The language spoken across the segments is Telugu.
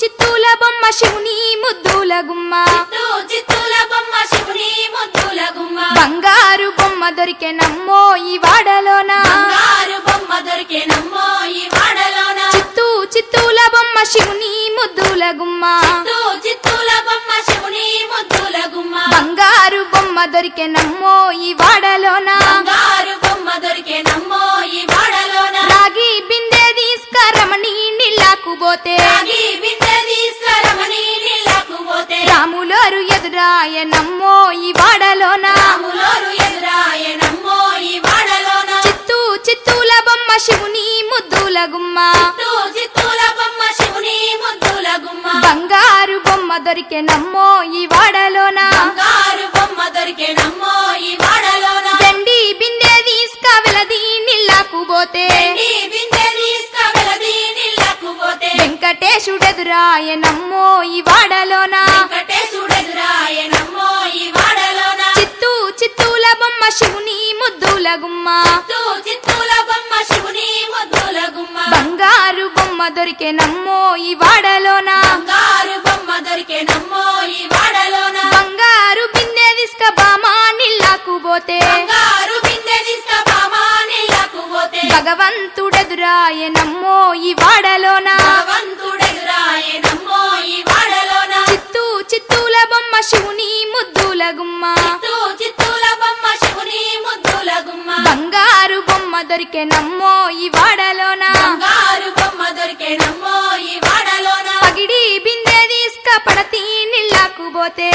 చిత్తూల బొమ్మ శివుని ముద్దుల గుమ్మ. చిత్తూ చిత్తూల బొమ్మ శివుని ముద్దుల గుమ్మ బంగారు బొమ్మ దొరికే నమ్మో ఈ వాడలోన. బంగారు బొమ్మ దొరికే నమ్మో ఈ వాడలోన చిత్తూ చిత్తూల బొమ్మ శివుని ముద్దుల గుమ్మ. చిత్తూ చిత్తూల బొమ్మ శివుని ముద్దుల గుమ్మ బంగారు బొమ్మ దొరికే నమ్మో ఈ వాడలోన. బంగారు బొమ్మ దొరికే నమ్మో ఈ వాడలోన రాగి బిందే తీసుకరమణి నీళ్ళకు పోతే. రాములోరు ఎదురాయ నమ్మో ఈ వాడలోన? చిత్తూ చిత్తూల బొమ్మ శివుని ముద్దుల గుమ్మ. బంగారు బొమ్మ దొరికే నమ్మో ఈ వాడలోన? వెండి బిందె తీసుక వెలది నీళ్ళకు పోతే. నీ బిందె నమ్మో ఈ వాడలోనా? ముద్దుల గుమ్మ బంగారు బొమ్మ దొరికే నమ్మో ఈ వాడలోన. బంగారు బొమ్మ దొరికే నమ్మో ఈ వాడలోన. బంగారు బిందె తీసుక బామా నీళ్ళకు పోతే. బంగారు బిందె తీసుకుపామా నీళ్ళకు పోతే. భగవంతుడెదురాయ నమ్మో ఈ వాడలోన. భగవంతుడెదురాయ నమ్మో ఈ వాడలోన. చిత్తూ చిత్తూల బొమ్మ శివుని ముద్దుల గుమ్మ బొమ్మ దొరికే నమ్మో ఈ వాడలోన? బంగారు బొమ్మ దొరికే నమ్మో ఈ వాడలోన? పగిడి బిందె తీసుక పడతి నీళ్ళకు పోతే.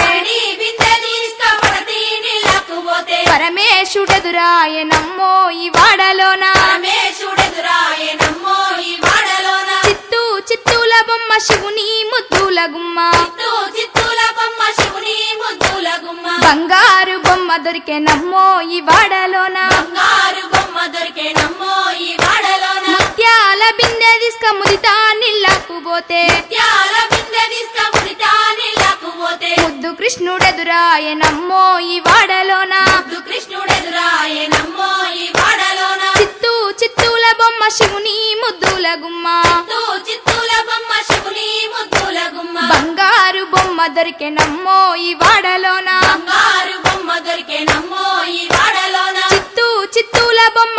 బిందె తీసుకుపడతి నీళ్ళకు పోతే. పరమేశుడెదురాయ నమ్మో ఈ వాడలోన? నమ్మో ఈ వాడలోన? చిత్తూ చిత్తూల బొమ్మ శివుని ముద్దుల గుమ్మ. చిత్తూ చిత్తూల బొమ్మ శివుని ముద్దుల గుమ్మ. బంగారు బొమ్మ దొరికే నమ్మో ఈ వాడలోన? బంగారు దొరికే నమ్మో ఈ వాడలోన. ముత్యాల బిందె తీసుక ముదితా నీళ్ళకు పోతే. త్యాల బిందె తీసుకుపుడితా నీళ్ళకు పోతే. ముద్దు కృష్ణుడెదురాయ నమ్మో ఈ వాడలోన. ముద్దు కృష్ణుడెదురాయ నమ్మో ఈ వాడలోన. చిత్తూ చిత్తూల బొమ్మ శివుని ముద్దుల గుమ్మ. చిత్తూ చిత్తూల బొమ్మ శివుని ముద్దుల గుమ్మ. బంగారు బొమ్మ దొరికే నమ్మో ఈ వాడలోన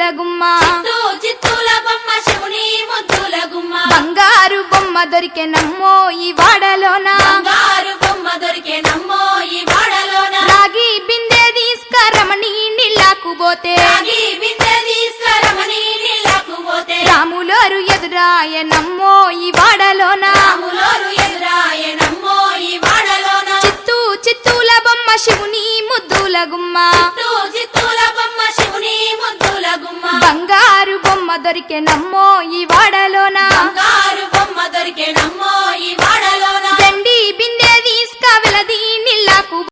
ముద్దుల గుమ్మ చిత్తూ చిత్తూల బొమ్మ శివుని ముద్దుల గుమ్మ బంగారు బొమ్మ దొరికే నమ్మో ఈ వాడలోన. బంగారు బొమ్మ దొరికే నమ్మో ఈ వాడలోన. రాగి బిందె తీసుకరమణి నీళ్ళకు పోతే. రాగి బిందె తీసుకురమని నీళ్ళకు పోతే. రాములోరు ఎదురాయ నమ్మో ఈ వాడలోన. రాములోరు ఎదురాయ నమ్మో ఈ వాడలోన. చిత్తూ చిత్తూల బొమ్మ శివుని ముద్దుల గుమ్మ దొరికే నమ్మో ఈ వాడలోన?